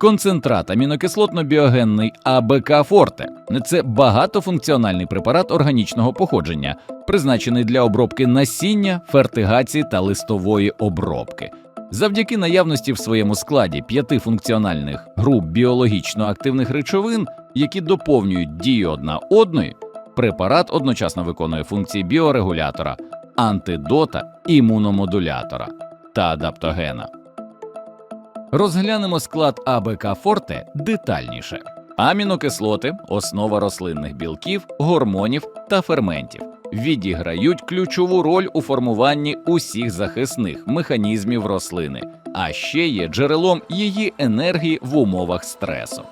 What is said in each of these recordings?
Концентрат амінокислотно-біогенний АБК Форте це багатофункціональний препарат органічного походження, призначений для обробки насіння, фертигації та листової обробки. Завдяки наявності в своєму складі п'яти функціональних груп біологічно активних речовин, які доповнюють дію одна одної, препарат одночасно виконує функції біорегулятора, антидота, імуномодулятора та адаптогена. Розглянемо склад АБК Форте детальніше. Амінокислоти основа рослинних білків, гормонів та ферментів. Відіграють ключову роль у формуванні усіх захисних механізмів рослини, а ще є джерелом її енергії в умовах стресу.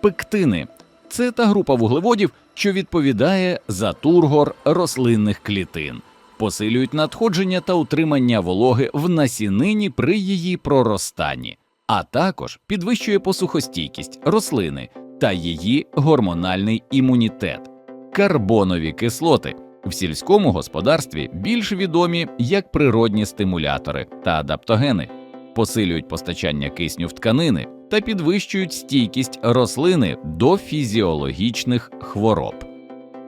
Пектини це та група вуглеводів, що відповідає за тургор рослинних клітин, посилюють надходження та утримання вологи в насінині при її проростанні, а також підвищує посухостійкість рослини та її гормональний імунітет. Карбонові кислоти в сільському господарстві більш відомі як природні стимулятори та адаптогени, посилюють постачання кисню в тканини та підвищують стійкість рослини до фізіологічних хвороб.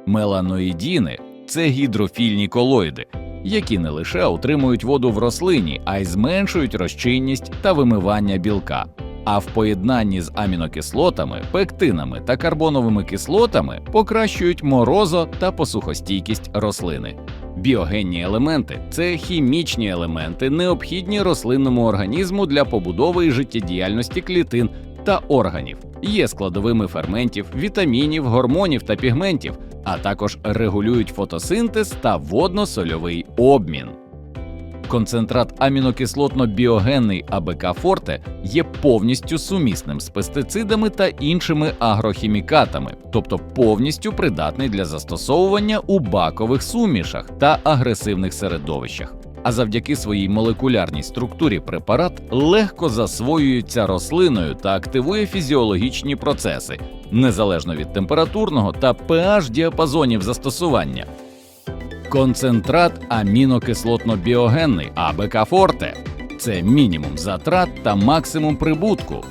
Меланоїдіни це гідрофільні колоїди, які не лише утримують воду в рослині, а й зменшують розчинність та вимивання білка. А в поєднанні з амінокислотами, пектинами та карбоновими кислотами покращують морозо та посухостійкість рослини. Біогенні елементи це хімічні елементи, необхідні рослинному організму для побудови і життєдіяльності клітин та органів, є складовими ферментів, вітамінів, гормонів та пігментів, а також регулюють фотосинтез та водно-сольовий обмін. Концентрат амінокислотно-біогенний АБК Форте є повністю сумісним з пестицидами та іншими агрохімікатами, тобто повністю придатний для застосовування у бакових сумішах та агресивних середовищах. А завдяки своїй молекулярній структурі препарат легко засвоюється рослиною та активує фізіологічні процеси, незалежно від температурного та pH діапазонів застосування. Концентрат амінокислотно-біогенний АБК Форте це мінімум затрат та максимум прибутку.